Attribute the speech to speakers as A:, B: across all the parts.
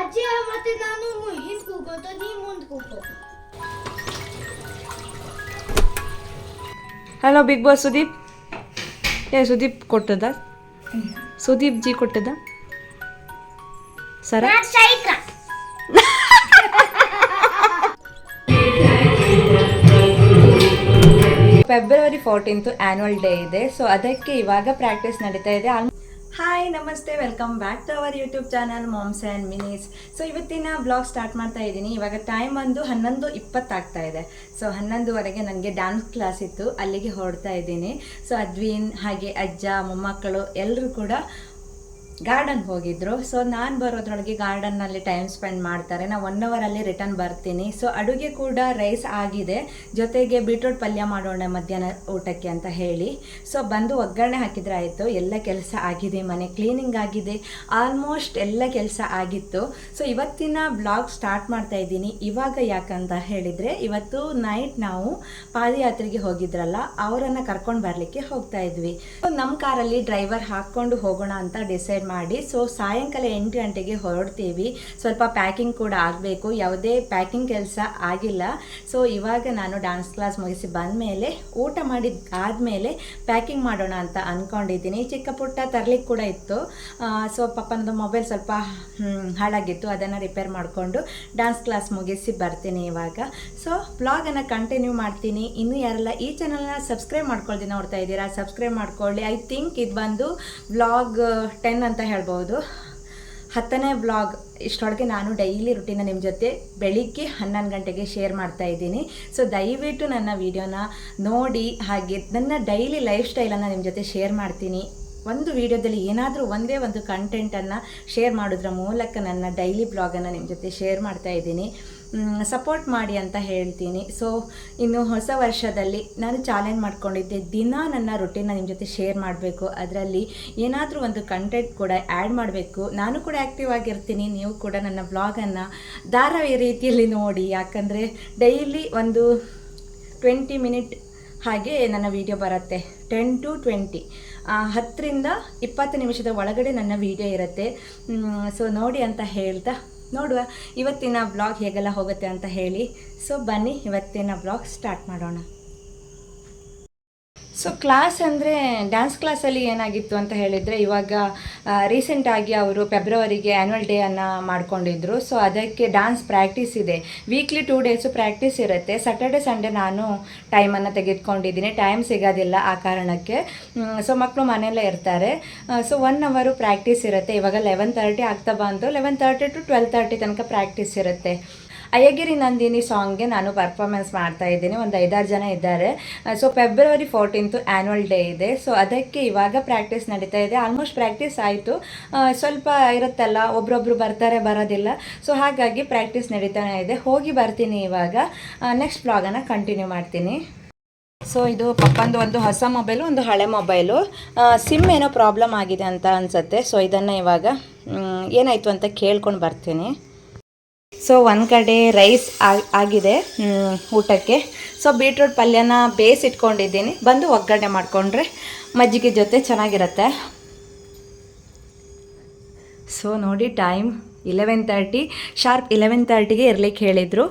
A: ಅಜ್ಜಿ ಮತ್ತೆ ನಾನು ಹಿಂದ್ ಕೂಗೋತ ನೀ ಮುಂದ್
B: ಹಲೋ ಬಿಗ್ ಬಾಸ್ ಸುದೀಪ್. ಏ ಸುದೀಪ್ ಕೊಟ್ಟದ? ಸುದೀಪ್ ಜಿ ಕೊಟ್ಟದ? ಸರ? ಫೆಬ್ರವರಿ ಫೋರ್ಟೀನ್ತು ಆ್ಯನ್ಯುವಲ್ ಡೇ ಇದೆ. ಸೊ ಅದಕ್ಕೆ ಇವಾಗ ಪ್ರಾಕ್ಟೀಸ್ ನಡೀತಾ ಇದೆ. ಹಾಯ್ ನಮಸ್ತೆ welcome back to our YouTube channel moms and minis so ಇವತ್ತಿನ ಬ್ಲಾಗ್ ಸ್ಟಾರ್ಟ್ ಮಾಡ್ತಾ ಇದ್ದೀನಿ. ಇವಾಗ ಟೈಮ್ ಬಂದು ಹನ್ನೊಂದು ಇಪ್ಪತ್ತಾಗ್ತಾ ಇದೆ. ಸೊ ಹನ್ನೊಂದುವರೆಗೆ ನನಗೆ ಡ್ಯಾನ್ಸ್ ಕ್ಲಾಸ್ ಇತ್ತು. ಅಲ್ಲಿಗೆ ಹೊರಡ್ತಾ ಇದ್ದೀನಿ. ಸೊ ಅದ್ವೀನ್ ಹಾಗೆ ಅಜ್ಜ, ಮೊಮ್ಮಕ್ಕಳು ಎಲ್ಲರೂ ಕೂಡ ಗಾರ್ಡನ್ ಹೋಗಿದ್ರು. ಸೊ ನಾನು ಬರೋದ್ರೊಳಗೆ ಗಾರ್ಡನ್ನಲ್ಲಿ ಟೈಮ್ ಸ್ಪೆಂಡ್ ಮಾಡ್ತಾರೆ. ನಾನು ಒನ್ ಅವರಲ್ಲಿ ರಿಟರ್ನ್ ಬರ್ತೀನಿ. ಸೊ ಅಡುಗೆ ಕೂಡ ರೈಸ್ ಆಗಿದೆ. ಜೊತೆಗೆ ಬೀಟ್ರೂಟ್ ಪಲ್ಯ ಮಾಡೋಣ ಮಧ್ಯಾಹ್ನ ಊಟಕ್ಕೆ ಅಂತ ಹೇಳಿ. ಸೊ ಬಂದು ಒಗ್ಗರಣೆ ಹಾಕಿದ್ರೆ ಆಯಿತು. ಎಲ್ಲ ಕೆಲಸ ಆಗಿದೆ ಮನೆ. ಕ್ಲೀನಿಂಗ್ ಆಗಿದೆ. ಆಲ್ಮೋಸ್ಟ್ ಎಲ್ಲ ಕೆಲಸ ಆಗಿತ್ತು. ಸೊ ಇವತ್ತಿನ ಬ್ಲಾಗ್ ಸ್ಟಾರ್ಟ್ ಮಾಡ್ತಾ ಇದ್ದೀನಿ. ಇವಾಗ ಯಾಕಂತ ಹೇಳಿದರೆ, ಇವತ್ತು ನೈಟ್ ನಾವು ಪಾದಯಾತ್ರೆಗೆ ಹೋಗಿದ್ರಲ್ಲ, ಅವರನ್ನು ಕರ್ಕೊಂಡು ಬರಲಿಕ್ಕೆ ಹೋಗ್ತಾ ಇದ್ವಿ. ಸೊ ನಮ್ಮ ಕಾರಲ್ಲಿ ಡ್ರೈವರ್ ಹಾಕ್ಕೊಂಡು ಹೋಗೋಣ ಅಂತ ಡಿಸೈಡ್ ಮಾಡಿ. ಸೊ ಸಾಯಂಕಾಲ ಎಂಟು ಗಂಟೆಗೆ ಹೊರಡ್ತೀವಿ. ಸ್ವಲ್ಪ ಪ್ಯಾಕಿಂಗ್ ಕೂಡ ಆಗಬೇಕು. ಯಾವುದೇ ಪ್ಯಾಕಿಂಗ್ ಕೆಲಸ ಆಗಿಲ್ಲ. ಸೊ ಇವಾಗ ನಾನು ಡ್ಯಾನ್ಸ್ ಕ್ಲಾಸ್ ಮುಗಿಸಿ ಬಂದಮೇಲೆ ಊಟ ಮಾಡಿದ ಆದಮೇಲೆ ಪ್ಯಾಕಿಂಗ್ ಮಾಡೋಣ ಅಂತ ಅಂದ್ಕೊಂಡಿದ್ದೀನಿ ಚಿಕ್ಕ ಪುಟ್ಟ ತರಲಿಕ್ಕೆ ಕೂಡ ಇತ್ತು. ಸೊ ಪಪ್ಪನದು ಮೊಬೈಲ್ ಸ್ವಲ್ಪ ಹಾಳಾಗಿತ್ತು. ಅದನ್ನು ರಿಪೇರ್ ಮಾಡಿಕೊಂಡು ಡ್ಯಾನ್ಸ್ ಕ್ಲಾಸ್ ಮುಗಿಸಿ ಬರ್ತೀನಿ ಇವಾಗ. ಸೊ ಬ್ಲಾಗನ್ನು ಕಂಟಿನ್ಯೂ ಮಾಡ್ತೀನಿ. ಇನ್ನೂ ಯಾರೆಲ್ಲ ಈ ಚಾನಲ್ನ ಸಬ್ಸ್ಕ್ರೈಬ್ ಮಾಡ್ಕೊಳ್ತೀನಿ ನೋಡ್ತಾ ಇದ್ದೀರಾ ಸಬ್ಸ್ಕ್ರೈಬ್ ಮಾಡ್ಕೊಳ್ಳಿ. ಐ ಥಿಂಕ್ ಇದು ಬಂದು ಬ್ಲಾಗ್ ಟೆನ್ ಅಂತ ಹೇಳ್ಬೋದು. ಹತ್ತನೇ ಬ್ಲಾಗ್ ಇಷ್ಟೊಳಗೆ ನಾನು ಡೈಲಿ ರುಟೀನ ನಿಮ್ಮ ಜೊತೆ ಬೆಳಿಗ್ಗೆ ಹನ್ನೊಂದು ಗಂಟೆಗೆ ಶೇರ್ ಮಾಡ್ತಾ ಇದ್ದೀನಿ. ಸೊ ದಯವಿಟ್ಟು ನನ್ನ ವಿಡಿಯೋನ ನೋಡಿ, ಹಾಗೆ ನನ್ನ ಡೈಲಿ ಲೈಫ್ ಸ್ಟೈಲನ್ನು ನಿಮ್ಮ ಜೊತೆ ಶೇರ್ ಮಾಡ್ತೀನಿ. ಒಂದು ವಿಡಿಯೋದಲ್ಲಿ ಏನಾದರೂ ಒಂದೇ ಒಂದು ಕಂಟೆಂಟನ್ನು ಶೇರ್ ಮಾಡೋದ್ರ ಮೂಲಕ ನನ್ನ ಡೈಲಿ ಬ್ಲಾಗನ್ನು ನಿಮ್ಮ ಜೊತೆ ಶೇರ್ ಮಾಡ್ತಾ ಇದ್ದೀನಿ. ಸಪೋರ್ಟ್ ಮಾಡಿ ಅಂತ ಹೇಳ್ತೀನಿ. ಸೊ ಇನ್ನು ಹೊಸ ವರ್ಷದಲ್ಲಿ ನಾನು ಚಾಲೆಂಜ್ ಮಾಡ್ಕೊಂಡಿದ್ದೆ, ದಿನ ನನ್ನ ರುಟೀನ ನಿಮ್ಮ ಜೊತೆ ಶೇರ್ ಮಾಡಬೇಕು. ಅದರಲ್ಲಿ ಏನಾದರೂ ಒಂದು ಕಂಟೆಂಟ್ ಕೂಡ ಆ್ಯಡ್ ಮಾಡಬೇಕು. ನಾನು ಕೂಡ ಆ್ಯಕ್ಟಿವ್ ಆಗಿರ್ತೀನಿ. ನೀವು ಕೂಡ ನನ್ನ ಬ್ಲಾಗನ್ನು ಧಾರಾವಾಹಿ ರೀತಿಯಲ್ಲಿ ನೋಡಿ. ಯಾಕಂದರೆ ಡೈಲಿ ಒಂದು ಟ್ವೆಂಟಿ ಮಿನಿಟ್ ಹಾಗೆ ನನ್ನ ವಿಡಿಯೋ ಬರುತ್ತೆ. ಟೆನ್ ಟು ಟ್ವೆಂಟಿ ಹತ್ತರಿಂದ ಇಪ್ಪತ್ತು ನಿಮಿಷದ ಒಳಗಡೆ ನನ್ನ ವಿಡಿಯೋ ಇರುತ್ತೆ. ಸೊ ನೋಡಿ ಅಂತ ಹೇಳ್ತಾ ನೋಡುವ, ಇವತ್ತಿನ ಬ್ಲಾಗ್ ಹೇಗೆಲ್ಲ ಹೋಗುತ್ತೆ ಅಂತ ಹೇಳಿ. ಸೊ ಬನ್ನಿ, ಇವತ್ತಿನ ಬ್ಲಾಗ್ ಸ್ಟಾರ್ಟ್ ಮಾಡೋಣ. ಸೊ ಕ್ಲಾಸ್ ಅಂದರೆ ಡ್ಯಾನ್ಸ್ ಕ್ಲಾಸಲ್ಲಿ ಏನಾಗಿತ್ತು ಅಂತ ಹೇಳಿದರೆ, ಇವಾಗ ರೀಸೆಂಟಾಗಿ ಅವರು ಫೆಬ್ರವರಿಗೆ ಆ್ಯನ್ಯುವಲ್ ಡೇಯನ್ನು ಮಾಡ್ಕೊಂಡಿದ್ರು. ಸೊ ಅದಕ್ಕೆ ಡ್ಯಾನ್ಸ್ ಪ್ರಾಕ್ಟೀಸ್ ಇದೆ. ವೀಕ್ಲಿ ಟೂ ಡೇಸು ಪ್ರಾಕ್ಟೀಸ್ ಇರುತ್ತೆ. ಸ್ಯಾಟರ್ಡೆ ಸಂಡೇ ನಾನು ಟೈಮನ್ನು ತೆಗೆದುಕೊಂಡಿದ್ದೀನಿ. ಟೈಮ್ ಸಿಗೋದಿಲ್ಲ ಆ ಕಾರಣಕ್ಕೆ. ಸೊ ಮಕ್ಕಳು ಮನೆಯಲ್ಲೇ ಇರ್ತಾರೆ. ಸೊ ಒನ್ ಅವರು ಪ್ರಾಕ್ಟೀಸ್ ಇರುತ್ತೆ. ಇವಾಗ ಲೆವೆನ್ ತರ್ಟಿ ಆಗ್ತಾ ಬಂದು eleven thirty to twelve thirty ತನಕ ಪ್ರಾಕ್ಟೀಸ್ ಇರುತ್ತೆ. ಅಯ್ಯಗಿರಿ ನಂದಿನಿ ಸಾಂಗ್ಗೆ ನಾನು ಪರ್ಫಾರ್ಮೆನ್ಸ್ ಮಾಡ್ತಾ ಇದ್ದೀನಿ. ಒಂದು ಐದಾರು ಜನ ಇದ್ದಾರೆ. So February fourteenth annual day ಇದೆ. ಸೊ ಅದಕ್ಕೆ ಇವಾಗ ಪ್ರಾಕ್ಟೀಸ್ ನಡೀತಾ ಇದೆ. ಆಲ್ಮೋಸ್ಟ್ ಪ್ರಾಕ್ಟೀಸ್ ಆಯಿತು ಸ್ವಲ್ಪ ಇರುತ್ತಲ್ಲ, ಒಬ್ರೊಬ್ರು ಬರ್ತಾರೆ, ಬರೋದಿಲ್ಲ. ಸೊ ಹಾಗಾಗಿ ಪ್ರಾಕ್ಟೀಸ್ ನಡೀತಾನೆ ಇದೆ. ಹೋಗಿ ಬರ್ತೀನಿ ಇವಾಗ. ನೆಕ್ಸ್ಟ್ ಬ್ಲಾಗನ್ನು ಕಂಟಿನ್ಯೂ ಮಾಡ್ತೀನಿ. ಸೊ ಇದು ಪಪ್ಪಂದು ಒಂದು ಹೊಸ ಮೊಬೈಲು ಒಂದು ಹಳೆ ಮೊಬೈಲು ಸಿಮ್ ಏನೋ ಪ್ರಾಬ್ಲಮ್ ಆಗಿದೆ ಅಂತ ಅನಿಸುತ್ತೆ. ಸೊ ಇದನ್ನು ಇವಾಗ ಏನಾಯಿತು ಅಂತ ಕೇಳ್ಕೊಂಡು ಬರ್ತೀನಿ. ಸೊ ಒಂದು ಕಡೆ ರೈಸ್ ಆಗಿದೆ ಊಟಕ್ಕೆ. ಸೊ ಬೀಟ್ರೂಟ್ ಪಲ್ಯನ ಬೇಯಿಸಿಟ್ಕೊಂಡಿದ್ದೀನಿ. ಬಂದು ಒಗ್ಗರಣೆ ಮಾಡಿಕೊಂಡ್ರೆ ಮಜ್ಜಿಗೆ ಜೊತೆ ಚೆನ್ನಾಗಿರುತ್ತೆ. ಸೊ ನೋಡಿ time eleven thirty sharp eleven ತರ್ಟಿಗೆ ಇರ್ಲಿಕ್ಕೆ ಹೇಳಿದರು.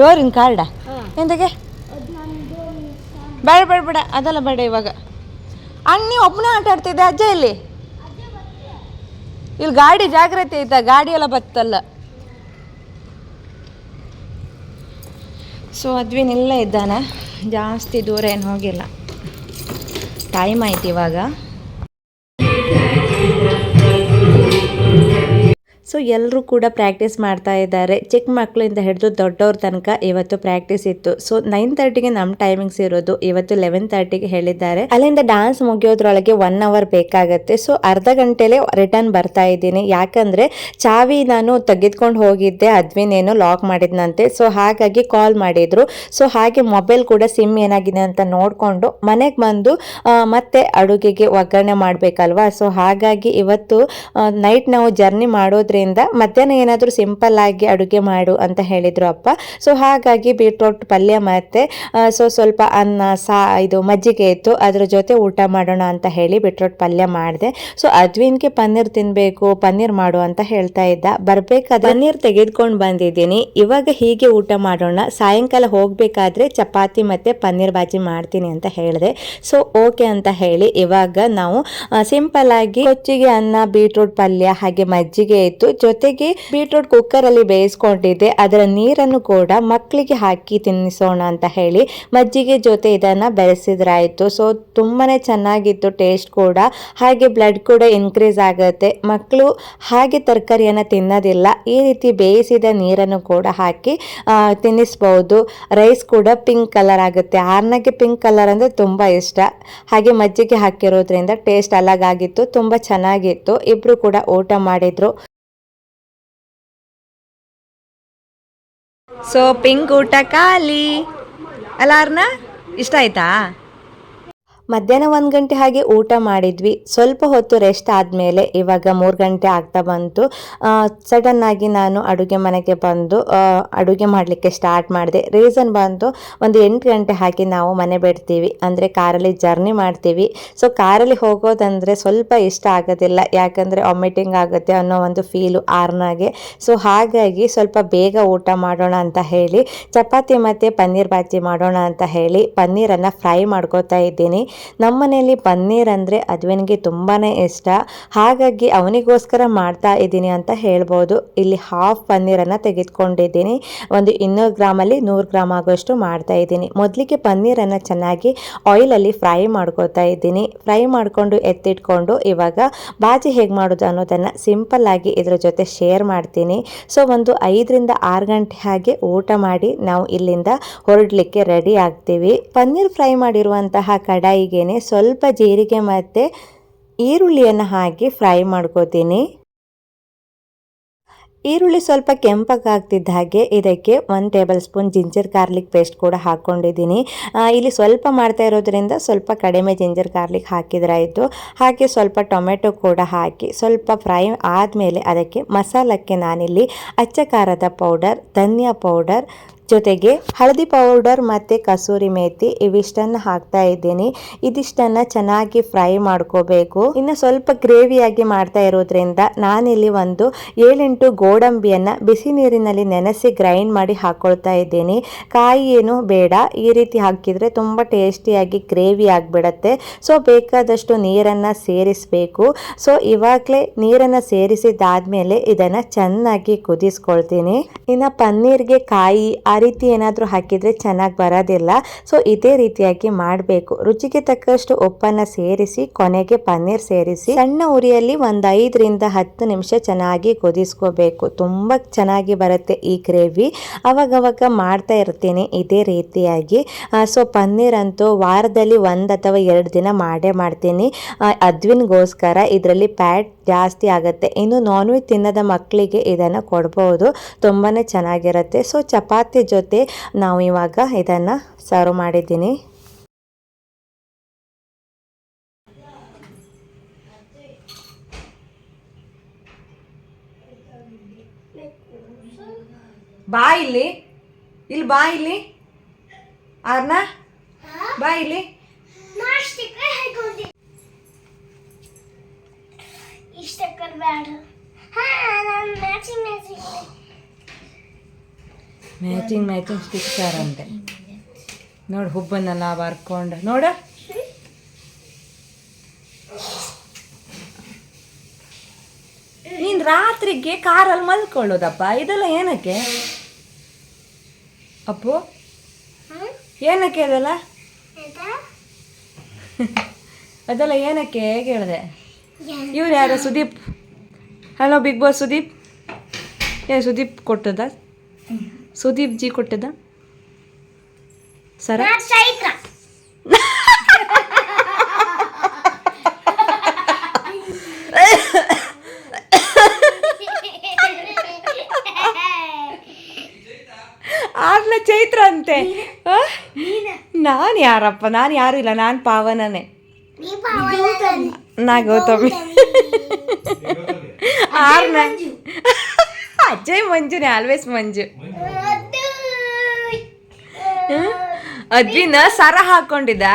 B: ಡೋರಿನ ಕಾರ್ಡ ಎಂತಗೆ ಬೇಡ ಬೇಡ ಬೇಡ. ಅದೆಲ್ಲ ಬೇಡ ಇವಾಗ. ಅಣ್ಣ ನೀವು ಒಬ್ಬನೇ ಆಟ ಆಡ್ತಿದ್ದೆ ಅಜ್ಜ ಇಲ್ಲಿ ಇಲ್ಲಿ ಗಾಡಿ ಜಾಗ್ರತೆ ಐತ ಗಾಡಿ ಎಲ್ಲ ಬತ್ತಲ್ಲ. ಸೊ ಅದ್ವಿನೆಲ್ಲ ಇದ್ದಾನೆ. ಜಾಸ್ತಿ ದೂರ ಏನು ಹೋಗಿಲ್ಲ. ಟೈಮ್ ಆಯ್ತು ಇವಾಗ. ಸೊ ಎಲ್ಲರೂ ಕೂಡ ಪ್ರಾಕ್ಟೀಸ್ ಮಾಡ್ತಾ ಇದ್ದಾರೆ. ಚಿಕ್ಕ ಮಕ್ಕಳಿಂದ ಹಿಡಿದು ದೊಡ್ಡವ್ರ ತನಕ ಇವತ್ತು ಪ್ರಾಕ್ಟೀಸ್ ಇತ್ತು. ಸೊ ನೈನ್ ತರ್ಟಿಗೆ ನಮ್ಮ ಟೈಮಿಂಗ್ಸ್ ಇರೋದು. ಇವತ್ತು ಲೆವೆನ್ ತರ್ಟಿಗೆ ಹೇಳಿದ್ದಾರೆ. ಅಲ್ಲಿಂದ ಡಾನ್ಸ್ ಮುಗಿಯೋದ್ರೊಳಗೆ ಒನ್ ಅವರ್ ಬೇಕಾಗುತ್ತೆ. ಸೊ ಅರ್ಧ ಗಂಟೆಲೆ ರಿಟರ್ನ್ ಬರ್ತಾ ಇದ್ದೀನಿ. ಯಾಕಂದ್ರೆ ಚಾವಿ ನಾನು ತೆಗೆದುಕೊಂಡು ಹೋಗಿದ್ದೆ. ಅದ್ವಿನೇನು ಲಾಕ್ ಮಾಡಿದ್ನಂತೆ. ಸೊ ಹಾಗಾಗಿ ಕಾಲ್ ಮಾಡಿದ್ರು. ಸೊ ಹಾಗೆ ಮೊಬೈಲ್ ಕೂಡ ಸಿಮ್ ಏನಾಗಿದೆ ಅಂತ ನೋಡಿಕೊಂಡು ಮನೆಗೆ ಬಂದು ಮತ್ತೆ ಅಡುಗೆಗೆ ಒಗ್ಗರಣೆ ಮಾಡಬೇಕಲ್ವಾ? ಸೊ ಹಾಗಾಗಿ ಇವತ್ತು ನೈಟ್ ನಾವು ಜರ್ನಿ ಮಾಡೋದ್ರಿಂದ ಇರೋದ್ರಿಂದ ಮಧ್ಯಾಹ್ನ ಏನಾದರೂ ಸಿಂಪಲ್ ಆಗಿ ಅಡುಗೆ ಮಾಡು ಅಂತ ಹೇಳಿದರು ಅಪ್ಪ. ಸೊ ಹಾಗಾಗಿ ಬೀಟ್ರೋಟ್ ಪಲ್ಯ ಮತ್ತು ಸೊ ಸ್ವಲ್ಪ ಅನ್ನ, ಸಾ, ಇದು ಮಜ್ಜಿಗೆ ಇತ್ತು. ಅದ್ರ ಜೊತೆ ಊಟ ಮಾಡೋಣ ಅಂತ ಹೇಳಿ ಬೀಟ್ರೋಟ್ ಪಲ್ಯ ಮಾಡಿದೆ. ಸೊ ಅದ್ವಿನ್ಗೆ ಪನ್ನೀರ್ ತಿನ್ನಬೇಕು ಪನ್ನೀರ್ ಮಾಡು ಅಂತ ಹೇಳ್ತಾ ಇದ್ದ. ಬರ್ಬೇಕಾದ ಪನ್ನೀರ್ ತೆಗೆದುಕೊಂಡು ಬಂದಿದ್ದೀನಿ. ಇವಾಗ ಹೀಗೆ ಊಟ ಮಾಡೋಣ. ಸಾಯಂಕಾಲ ಹೋಗಬೇಕಾದ್ರೆ ಚಪಾತಿ ಮತ್ತು ಪನ್ನೀರ್ ಬಾಜಿ ಮಾಡ್ತೀನಿ ಅಂತ ಹೇಳಿದೆ. ಸೊ ಓಕೆ ಅಂತ ಹೇಳಿ ಇವಾಗ ನಾವು ಸಿಂಪಲ್ ಆಗಿ ಕೊಚ್ಚಿಗೆ ಅನ್ನ ಬೀಟ್ರೂಟ್ ಪಲ್ಯ ಹಾಗೆ ಮಜ್ಜಿಗೆ ಇತ್ತು. ಜೊತೆಗೆ ಬೀಟ್ರೂಟ್ ಕುಕ್ಕರ್ ಅಲ್ಲಿ ಬೇಯಿಸ್ಕೊಂಡಿದ್ದೆ. ಅದರ ನೀರನ್ನು ಕೂಡ ಮಕ್ಕಳಿಗೆ ಹಾಕಿ ತಿನ್ನಿಸೋಣ ಅಂತ ಹೇಳಿ ಮಜ್ಜಿಗೆ ಜೊತೆ ಇದನ್ನ ಬೆಳೆಸಿದ್ರಾಯ್ತು. ಸೊ ತುಂಬಾನೇ ಚೆನ್ನಾಗಿತ್ತು ಟೇಸ್ಟ್ ಕೂಡ. ಹಾಗೆ ಬ್ಲಡ್ ಕೂಡ ಇನ್ಕ್ರೀಸ್ ಆಗುತ್ತೆ. ಮಕ್ಕಳು ಹಾಗೆ ತರಕಾರಿಯನ್ನ ತಿನ್ನೋದಿಲ್ಲ. ಈ ರೀತಿ ಬೇಯಿಸಿದ ನೀರನ್ನು ಕೂಡ ಹಾಕಿ ತಿನ್ನಿಸ್ಬಹುದು ತಿನ್ನಿಸ್ಬೋದು. ರೈಸ್ ಕೂಡ ಪಿಂಕ್ ಕಲರ್ ಆಗುತ್ತೆ. ಆರ್ನಗೆ ಪಿಂಕ್ ಕಲರ್ ಅಂದ್ರೆ ತುಂಬ ಇಷ್ಟ. ಹಾಗೆ ಮಜ್ಜಿಗೆ ಹಾಕಿರೋದ್ರಿಂದ ಟೇಸ್ಟ್ ಅಲಗಾಗಿತ್ತು ತುಂಬ ಚೆನ್ನಾಗಿತ್ತು. ಇಬ್ರು ಕೂಡ ಊಟ ಮಾಡಿದ್ರು.
C: ಸೊ ಪಿಂಕ್ ಊಟ ಖಾಲಿ. ಅಲಾರ್ನ? ಇಷ್ಟ ಆಯ್ತಾ?
B: ಮಧ್ಯಾಹ್ನ ಒಂದು ಗಂಟೆ ಹಾಗೆ ಊಟ ಮಾಡಿದ್ವಿ. ಸ್ವಲ್ಪ ಹೊತ್ತು ರೆಸ್ಟ್ ಆದಮೇಲೆ ಇವಾಗ ಮೂರು ಗಂಟೆ ಆಗ್ತಾ ಬಂತು. ಸಡನ್ ಆಗಿ ನಾನು ಅಡುಗೆ ಮನೆಗೆ ಬಂದು ಅಡುಗೆ ಮಾಡಲಿಕ್ಕೆ ಸ್ಟಾರ್ಟ್ ಮಾಡಿದೆ. ರೀಸನ್ ಬಂದು ಒಂದು ಎಂಟು ಗಂಟೆ ಹಾಗೆ ನಾವು ಮನೆ ಬಿಡ್ತೀವಿ. ಅಂದರೆ ಕಾರಲ್ಲಿ ಜರ್ನಿ ಮಾಡ್ತೀವಿ. ಸೊ ಕಾರಲ್ಲಿ ಹೋಗೋದಂದರೆ ಸ್ವಲ್ಪ ಇಷ್ಟ ಆಗೋದಿಲ್ಲ. ಯಾಕಂದರೆ ವಾಮಿಟಿಂಗ್ ಆಗುತ್ತೆ ಅನ್ನೋ ಒಂದು ಫೀಲು ಆರ್ನಾಗೆ ಸೊ ಹಾಗಾಗಿ ಸ್ವಲ್ಪ ಬೇಗ ಊಟ ಮಾಡೋಣ ಅಂತ ಹೇಳಿ, ಚಪಾತಿ ಮತ್ತು ಪನ್ನೀರ್ ಬಾಜಿ ಮಾಡೋಣ ಅಂತ ಹೇಳಿ ಪನ್ನೀರನ್ನು ಫ್ರೈ ಮಾಡ್ಕೋತಾ ಇದ್ದೀನಿ. ನಮ್ಮ ಮನೆಯಲ್ಲಿ ಪನ್ನೀರ್ ಅಂದರೆ ಅದ್ವಿನ್ಗೆ ತುಂಬಾ ಇಷ್ಟ. ಹಾಗಾಗಿ ಅವನಿಗೋಸ್ಕರ ಮಾಡ್ತಾ ಇದ್ದೀನಿ ಅಂತ ಹೇಳ್ಬೋದು. ಇಲ್ಲಿ ಹಾಫ್ ಪನ್ನೀರನ್ನು ತೆಗೆದುಕೊಂಡಿದ್ದೀನಿ. ಒಂದು ಇನ್ನೂರು ಗ್ರಾಮಲ್ಲಿ ನೂರು ಗ್ರಾಮ್ ಆಗೋಷ್ಟು ಮಾಡ್ತಾ ಇದ್ದೀನಿ. ಮೊದಲಿಗೆ ಪನ್ನೀರನ್ನು ಚೆನ್ನಾಗಿ ಆಯಿಲಲ್ಲಿ ಫ್ರೈ ಮಾಡ್ಕೋತಾ ಇದ್ದೀನಿ. ಫ್ರೈ ಮಾಡಿಕೊಂಡು ಎತ್ತಿಟ್ಕೊಂಡು ಇವಾಗ ಬಾಜಿ ಹೇಗೆ ಮಾಡೋದು ಅನ್ನೋದನ್ನು ಸಿಂಪಲ್ ಆಗಿ ಇದ್ರ ಜೊತೆ ಶೇರ್ ಮಾಡ್ತೀನಿ. ಸೊ ಒಂದು ಐದರಿಂದ ಆರು ಗಂಟೆ ಹಾಗೆ ಊಟ ಮಾಡಿ ನಾವು ಇಲ್ಲಿಂದ ಹೊರಡಲಿಕ್ಕೆ ರೆಡಿ ಆಗ್ತೀವಿ. ಪನ್ನೀರ್ ಫ್ರೈ ಮಾಡಿರುವಂತಹ ಕಡಾಯಿಗೆನೆ ಸ್ವಲ್ಪ ಜೀರಿಗೆ ಮತ್ತು ಈರುಳ್ಳಿಯನ್ನು ಹಾಕಿ ಫ್ರೈ ಮಾಡ್ಕೋತೀನಿ. ಈರುಳ್ಳಿ ಸ್ವಲ್ಪ ಕೆಂಪಗಾಗ್ತಿದ್ದ ಹಾಗೆ ಇದಕ್ಕೆ ಒಂದು tablespoon ginger garlic paste ಕೂಡ ಹಾಕ್ಕೊಂಡಿದ್ದೀನಿ ಇಲ್ಲಿ ಸ್ವಲ್ಪ ಮಾಡ್ತಾ ಇರೋದ್ರಿಂದ ಸ್ವಲ್ಪ ಕಡಿಮೆ ಜಿಂಜರ್ ಗಾರ್ಲಿಕ್ ಹಾಕಿದ್ರಾಯಿತು. ಹಾಗೆ ಸ್ವಲ್ಪ ಟೊಮೆಟೊ ಕೂಡ ಹಾಕಿ ಸ್ವಲ್ಪ ಫ್ರೈ ಆದಮೇಲೆ ಅದಕ್ಕೆ ಮಸಾಲಕ್ಕೆ ನಾನಿಲ್ಲಿ ಅಚ್ಚ ಖಾರದ ಪೌಡರ್, ಧನಿಯಾ ಪೌಡರ್ ಜೊತೆಗೆ ಹಳದಿ ಪೌಡರ್ ಮತ್ತು ಕಸೂರಿ ಮೇಥಿ ಇವಿಷ್ಟನ್ನು ಹಾಕ್ತಾ ಇದ್ದೀನಿ. ಇದಿಷ್ಟನ್ನು ಚೆನ್ನಾಗಿ ಫ್ರೈ ಮಾಡ್ಕೋಬೇಕು. ಇನ್ನು ಸ್ವಲ್ಪ ಗ್ರೇವಿಯಾಗಿ ಮಾಡ್ತಾ ಇರೋದ್ರಿಂದ ನಾನಿಲ್ಲಿ ಒಂದು ಏಳೆಂಟು ಗೋಡಂಬಿಯನ್ನು ಬಿಸಿ ನೀರಿನಲ್ಲಿ ನೆನೆಸಿ ಗ್ರೈಂಡ್ ಮಾಡಿ ಹಾಕ್ಕೊಳ್ತಾ ಇದ್ದೀನಿ. ಕಾಯಿ ಏನು ಬೇಡ. ಈ ರೀತಿ ಹಾಕಿದರೆ ತುಂಬ ಟೇಸ್ಟಿಯಾಗಿ ಗ್ರೇವಿ ಆಗಿಬಿಡತ್ತೆ. ಸೊ, ಬೇಕಾದಷ್ಟು ನೀರನ್ನು ಸೇರಿಸಬೇಕು. ಸೊ, ಇವಾಗಲೇ ನೀರನ್ನು ಸೇರಿಸಿದಾದ್ಮೇಲೆ ಇದನ್ನು ಚೆನ್ನಾಗಿ ಕುದಿಸ್ಕೊಳ್ತೀನಿ. ಇನ್ನು ಪನ್ನೀರ್ಗೆ ಕಾಯಿ ರೀತಿ ಏನಾದರೂ ಹಾಕಿದರೆ ಚೆನ್ನಾಗಿ ಬರೋದಿಲ್ಲ. ಸೊ ಇದೇ ರೀತಿಯಾಗಿ ಮಾಡಬೇಕು. ರುಚಿಗೆ ತಕ್ಕಷ್ಟು ಉಪ್ಪನ್ನು ಸೇರಿಸಿ, ಕೊನೆಗೆ ಪನ್ನೀರ್ ಸೇರಿಸಿ, ಸಣ್ಣ ಉರಿಯಲ್ಲಿ ಒಂದು ಐದರಿಂದ ಹತ್ತು ನಿಮಿಷ ಚೆನ್ನಾಗಿ ಕುದಿಸ್ಕೋಬೇಕು. ತುಂಬ ಚೆನ್ನಾಗಿ ಬರುತ್ತೆ ಈ ಗ್ರೇವಿ. ಅವಾಗವಾಗ ಮಾಡ್ತಾ ಇರ್ತೀನಿ ಇದೇ ರೀತಿಯಾಗಿ. ಸೊ ಪನ್ನೀರ್ ಅಂತೂ ವಾರದಲ್ಲಿ ಒಂದು ಅಥವಾ ಎರಡು ದಿನ ಮಾಡೇ ಮಾಡ್ತೀನಿ. ಅದ್ವಿನ್ಗೋಸ್ಕರ ಇದರಲ್ಲಿ ಪ್ಯಾಟ್ ಜಾಸ್ತಿ ಆಗುತ್ತೆ. ಇನ್ನು ನಾನ್ ವೆಜ್ ತಿನ್ನದ ಮಕ್ಕಳಿಗೆ ಇದನ್ನು ಕೊಡ್ಬೋದು. ತುಂಬಾ ಚೆನ್ನಾಗಿರುತ್ತೆ. ಸೊ ಚಪಾತಿ ಜೊತೆ ನಾವು ಇವಾಗ ಇದನ್ನು ಸರ್ವ್ ಮಾಡಿದ್ದೀನಿ.
C: ಬಾ ಇಲ್ಲಿ. ಇಲ್ಲಿ ಬಾ ಇಲ್ಲಿ. ಅರ್ನ? ಬಾ ಇಲ್ಲಿ.
A: ಇಷ್ಟಕ್ಕೆ ಬೇಡ ಹಾ ನಾನು matching matching
C: matching matching sticker ಅಂತೆ ನೋಡು ಹುಬ್ಬನ್ನೆಲ್ಲ ಬರ್ಕೊಂಡು ನೋಡು. ನೀನು ರಾತ್ರಿಗೆ ಕಾರಲ್ಲಿ ಮಲ್ಕೊಳ್ಳೋದಪ್ಪ ಇದೆಲ್ಲ ಏನಕ್ಕೆ? ಅಪ್ಪು ಏನಕ್ಕೆ ಅದೆಲ್ಲ? ಅದೆಲ್ಲ ಏನಕ್ಕೆ ಕೇಳಿದೆ ಇವ್ರು ಯಾರು? Sudeep. Hello big boss Sudeep. ಏ ಸುದೀಪ್ ಕೊಟ್ಟದ? ಸುದೀಪ್ ಜಿ ಕೊಟ್ಟದ? ಸರ?
A: ಚೈತ್ರ
C: ಆರ್ನ ಚೈತ್ರ ಅಂತೆ. ನಾನು. ಯಾರಪ್ಪ? ನಾನು ಯಾರು ಇಲ್ಲ. ನಾನು ಪಾವನನೇ.
A: ನಾ
C: ಗೌತಮಿ ಆರ್ನ
B: ಅಜ್ಜಯ್ ಮಂಜುನೇ ಆಲ್ವೇಸ್ ಮಂಜು
A: ಅಜ್ಜಿನ
B: ಅದ್ವಿನ ಸರ ಹಾಕೊಂಡಿದ್ದ?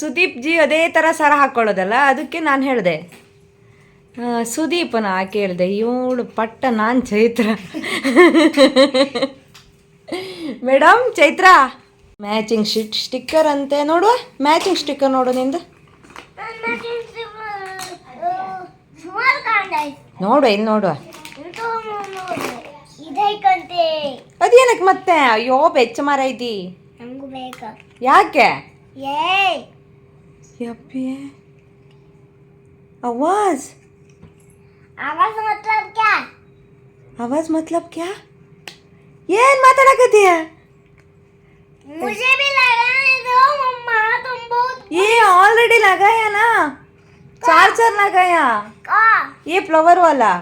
B: ಸುದೀಪ್ ಜಿ ಅದೇ ಥರ ಸರ ಹಾಕೊಳ್ಳೋದಲ್ಲ ಅದಕ್ಕೆ ನಾನು ಹೇಳಿದೆ. ಸುದೀಪನ ಕೇಳಿದೆ ಇವಳು ಪಟ್ಟ ನಾನು Chaitra. Madam Chaitra? Matching shit sticker ಅಂತೆ ನೋಡುವ? ಮ್ಯಾಚಿಂಗ್ ಸ್ಟಿಕ್ಕರ್ ನೋಡು ನಿಂದು.
A: ಕಾಂಡಾಯ್ತು
B: ನೋಡು ಇಲ್ಲಿ ನೋಡುವ
A: ಇದೈಕಂತೆ
B: ಅದೇನಕ್ಕೆ ಮತ್ತೆ ಅಯ್ಯೋ ಬೆಚ್ಚ ಮರ ಐತಿ
A: ನಮಗೂ ಬೇಕಾ
B: ಯಾಕೆ
A: ಏ
B: ಯಪ್ಪಿ ಆವಾಜ್
A: आवाज मतलब क्या
B: आवाज मतलब क्या ಏನ್ ಮಾತಾಡಕತ್ತೀಯ
A: मुझे भी लगाने दो मम्मा तुम बहुत
B: ये ऑलरेडी लगाया ना चार्जर लगाया
A: का?
B: ये फ्लावर वाला।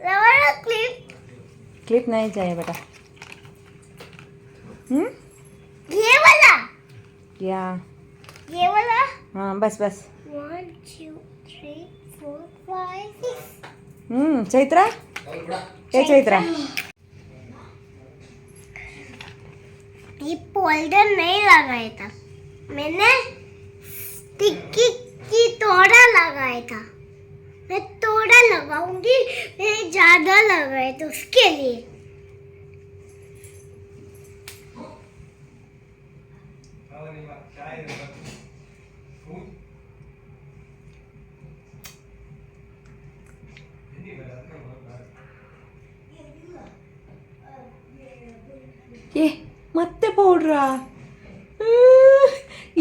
A: Rubber clip.
B: क्लिप नहीं चाहिए बेटा। हम्म?
A: ये वाला?
B: या।
A: ये वाला?
B: हाँ बस बस।
A: One two three four five six
B: hmm Chaitra? ये चैत्रा।
A: ये फोल्डर नहीं लगाया था। मैंने टिक्की की तोड़ा लगाया था मैं तोड़ा लगाऊंगी मैं ज्यादा लगाया तो उसके लिए
B: ಏ ಮತ್ತೆ ಪೌಡ್ರಾ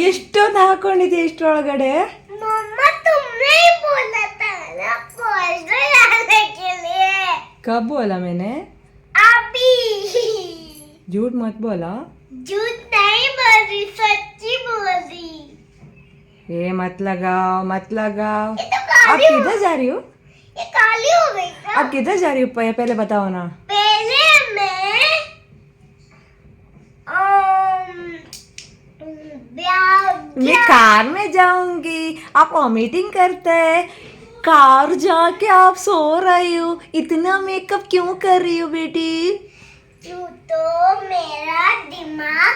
B: ಎಷ್ಟೊಂದು ಹಾಕೊಂಡಿದ್ದೆ ಇಷ್ಟರೊಳಗಡೆ कब बोला मैंने?
A: अभी।
B: झूठ मत बोला।
A: झूठ नहीं बोल रही सच्ची बोल रही।
B: ए मत लगाओ मत लगाओ।
A: तो
B: आप किधर जा रही हो?
A: ये काली हो गई
B: आप किधर जा रही हो? पह- पहले बताओ ना।
A: पहले मैं
B: मैं कार में जाऊँगी। आप वॉमिटिंग करते हैं। कार जाके आप सो रही हो इतना मेकअप क्यों कर रही हो बेटी
A: क्यों तो मेरा दिमाग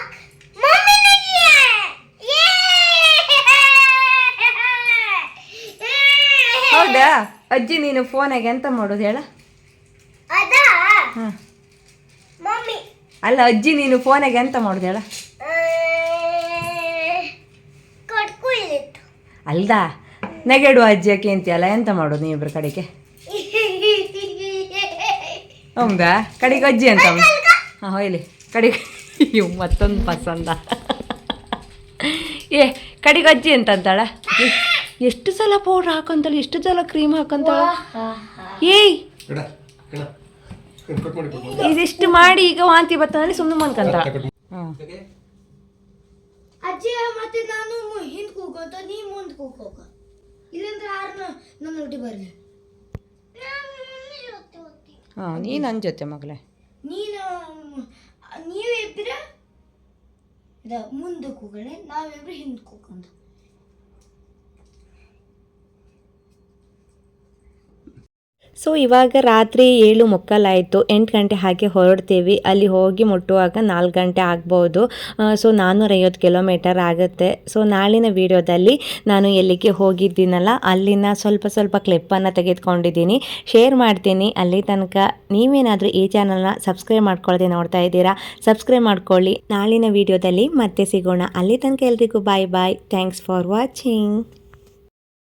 A: मम्मी ने किया है ये
B: ಹೌದಾ ಅಜ್ಜಿ ನೀನು ಫೋನಾಗೆ ಎಂತ ಮಾಡೋದು ಹೇಳ
A: ಅದಾ
B: ಹಾಂ
A: ಮಮ್ಮಿ
B: ಅಲ್ಲ ಅಜ್ಜಿ ನೀನು ಫೋನಾಗೆ ಎಂತ ಮಾಡೋದು ಹೇಳ
A: ಕಟ್ಕು ಇಲ್ಲಿತ್ತು
B: ಅಲ್ದಾ ನೆಗೆಡು ಅಜ್ಜಿ ಯಾಕೆ ಅಂತೀಯಲ್ಲ ಎಂತ ಮಾಡೋದು ನೀವಿಬ್ರ ಕಡೆಗೆ? ಹೌದಾ? ಕಡೆಗೆ ಅಜ್ಜಿ ಅಂತ ಹಾಂ ಹೋಯ್ಲಿ ಕಡೆಗೆ ಇವು ಮತ್ತೊಂದು ಪಸಂದ. ಏ ಕಡೆಗೆ ಅಜ್ಜಿ ಅಂತ ಅಂತಾಳ ಎಷ್ಟು ಸಲ ಪೌಡ್ರ್ ಹಾಕೊಂತಾಳೆ ಎಷ್ಟು ಸಲ ಕ್ರೀಮ್ ಹಾಕೊಂತಾಳ? ಏಯ್! ಇದಿಷ್ಟು ಮಾಡಿ ಈಗ ವಾಂತಿ ಬರ್ತಂದ್ರೆ ಸುಮ್ಮನೆ ಮಾಡ್ಕಂತ
A: ಅಜ್ಜಿ ಮತ್ತೆ ನಾನು ಹಿಂದ್ ಕೂಗೋತ ನೀ ಮುಂದ್ ಕೂಗೋಕ ಇಲ್ಲಂದ್ರೆ ಯಾರನ್ನ ನನ್ನ ಒಟ್ಟಿ ಬರಲಿ
B: ಹಾಂ ನೀ ನನ್ನ ಜೊತೆ ಮಗಳೇ
A: ನೀನು ನೀವಿಬ್ರ ಇದ ಮುಂದಕ್ಕೆ ಹೋಗೋಣ ನಾವಿಬ್ರು ಹಿಂದಕ್ಕೆ ಹೋಗೋಣ
D: ಸೊ ಇವಾಗ ರಾತ್ರಿ ಏಳು ಮುಕ್ಕಾಲಾಯಿತು. ಎಂಟು ಗಂಟೆ ಹಾಗೆ ಹೊರಡ್ತೀವಿ. ಅಲ್ಲಿ ಹೋಗಿ ಮುಟ್ಟುವಾಗ ನಾಲ್ಕು ಗಂಟೆ ಆಗ್ಬೋದು. ಸೊ ನಾನ್ನೂರೈವತ್ತು ಕಿಲೋಮೀಟರ್ ಆಗುತ್ತೆ. ಸೊ ನಾಳಿನ ವಿಡಿಯೋದಲ್ಲಿ ನಾನು ಎಲ್ಲಿಗೆ ಹೋಗಿದ್ದೀನಲ್ಲ, ಅಲ್ಲಿನ ಸ್ವಲ್ಪ ಸ್ವಲ್ಪ ಕ್ಲಿಪ್ಪನ್ನು ತೆಗೆದುಕೊಂಡಿದ್ದೀನಿ. ಶೇರ್ ಮಾಡ್ತೀನಿ. ಅಲ್ಲಿ ತನಕ ನೀವೇನಾದರೂ ಈ ಚಾನಲ್ನ ಸಬ್ಸ್ಕ್ರೈಬ್ ಮಾಡ್ಕೊಳ್ಳದೆ ನೋಡ್ತಾ ಇದ್ದೀರಾ, ಸಬ್ಸ್ಕ್ರೈಬ್ ಮಾಡ್ಕೊಳ್ಳಿ. ನಾಳಿನ ವಿಡಿಯೋದಲ್ಲಿ ಮತ್ತೆ ಸಿಗೋಣ. ಅಲ್ಲಿ ತನಕ ಎಲ್ರಿಗೂ bye bye thanks for watching